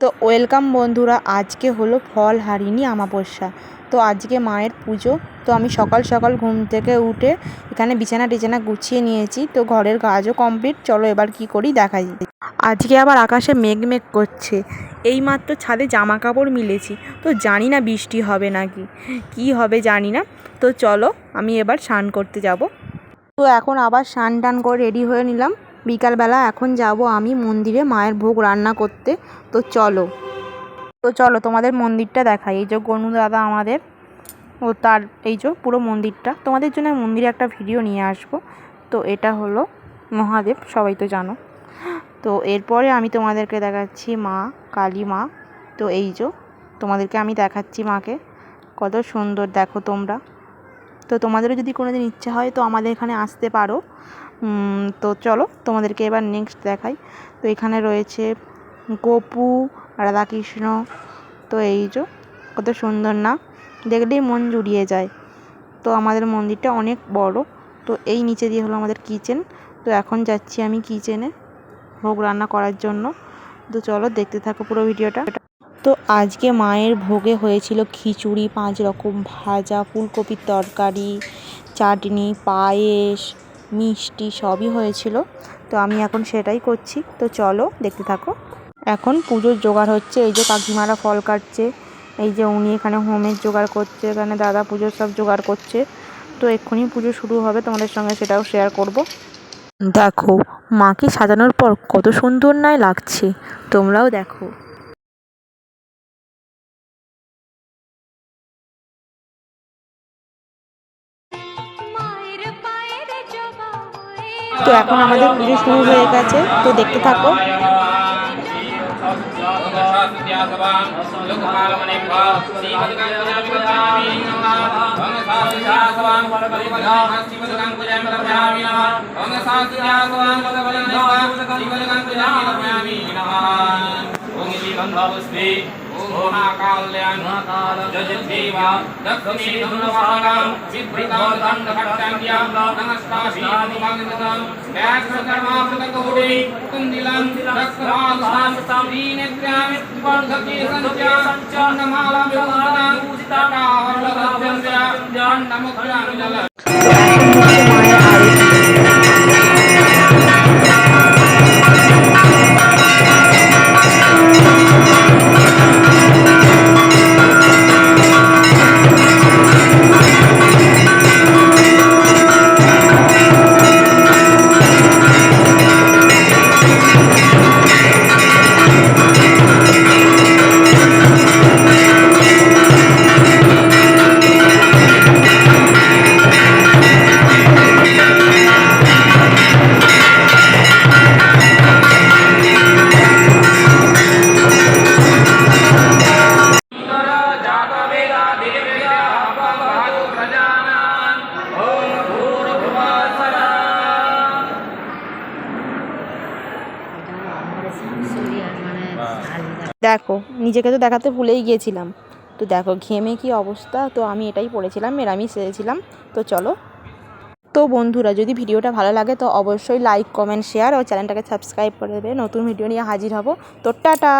তো ওয়েলকাম বন্ধুরা, আজকে হলো ফল হারিনি আমাবস্যা। তো আজকে মায়ের পুজো। তো আমি সকাল সকাল ঘুম থেকে উঠে এখানে বিছানা টিছানা গুছিয়ে নিয়েছি। তো ঘরের কাজও কমপ্লিট। চলো এবার কি করি দেখা যায় আজকে আবার আকাশে মেঘ মেঘ করছে। এইমাত্র ছাদে জামা কাপড় মিলেছি। তো জানি না বৃষ্টি হবে নাকি। কি হবে জানি না। তো চলো আমি এবার স্নান করতে যাব। তো এখন আবার স্নান টান করে রেডি হয়ে নিলাম। বিকালবেলা এখন যাব আমি মন্দিরে মায়ের ভোগ রান্না করতে। তো চলো। তো চলো, তোমাদের মন্দিরটা দেখাই। এই যে গনু দাদা আমাদের, ও তার এই যে পুরো মন্দিরটা। তোমাদের জন্য মন্দিরে একটা ভিডিও নিয়ে আসব। তো এটা হলো মহাদেব, সবাই তো জানো। তো এরপরে আমি তোমাদেরকে দেখাচ্ছি মা, কালী মা। তো এই যে তোমাদেরকে আমি দেখাচ্ছি মাকে। কত সুন্দর, দেখো তোমরা। তো তোমাদেরও যদি কোনো দিন ইচ্ছা হয় তো আমাদের এখানে আসতে পারো। তো চলো, তোমাদেরকে এবার নেক্সট দেখাই। তো এখানে রয়েছে গোপু, রাধাকৃষ্ণ, তো এই যে, কত সুন্দর না? দেখলেই মন জুড়িয়ে যায়। তো আমাদের মন্দিরটা অনেক বড়। তো এই নিচে দিয়ে হলো আমাদের কিচেন তো এখন যাচ্ছি আমি কিচেনে ভোগ রান্না করার জন্য। তো চলো, দেখতে থাকো পুরো ভিডিওটা। তো আজকে মায়ের ভোগে হয়েছিল খিচুড়ি, পাঁচ রকম ভাজা, ফুলকপির তরকারি, চাটনি, পায়েস মিষ্টি সবই হয়েছিল। তো আমি এখন সেটাই করছি। তো চলো দেখতে থাকো। এখন পুজোর জোগাড় হচ্ছে। এই যে কাকিমারা ফল কাটছে। এই যে উনি এখানে হোমের জোগাড় করছে। এখানে দাদা পুজোর সব জোগাড় করছে। তো এক্ষুনি পুজো শুরু হবে। তোমাদের সঙ্গে সেটাও শেয়ার করব। দেখো, মাকে সাজানোর পর কত সুন্দর নয় লাগছে। তোমরাও দেখো। তো এখন আমাদের পুজো শুরু হয়ে গেছে তো দেখতে থাকো। महाकाल्यान् जजद्धीवां दक्षिणीधनुवाहनां विभृतादण्डभट्टान्यां नमस्ताभीमुमागतां व्याघ्रकर्मामृतगौरी कुन्दिलं रक्तमालसां श्रीनेत्र्यां वर्धके सञ्चान्नमालां विभूषणां पूजिताटावरणभ्यं नमो भजामि जल দেখো, নিজেকে তো দেখাতে ভুলেই গিয়েছিলাম। তো দেখো, ঘেমে কি অবস্থা? তো আমি এটাই পড়েছিলাম মেরামি সেরেছিলাম তো চলো। তো বন্ধুরা, যদি ভিডিওটা ভালো লাগে, তো অবশ্যই লাইক কমেন্ট শেয়ার ও চ্যানেলটাকে সাবস্ক্রাইব করে দেবে। নতুন ভিডিও নিয়ে হাজির হব। তো টাটা!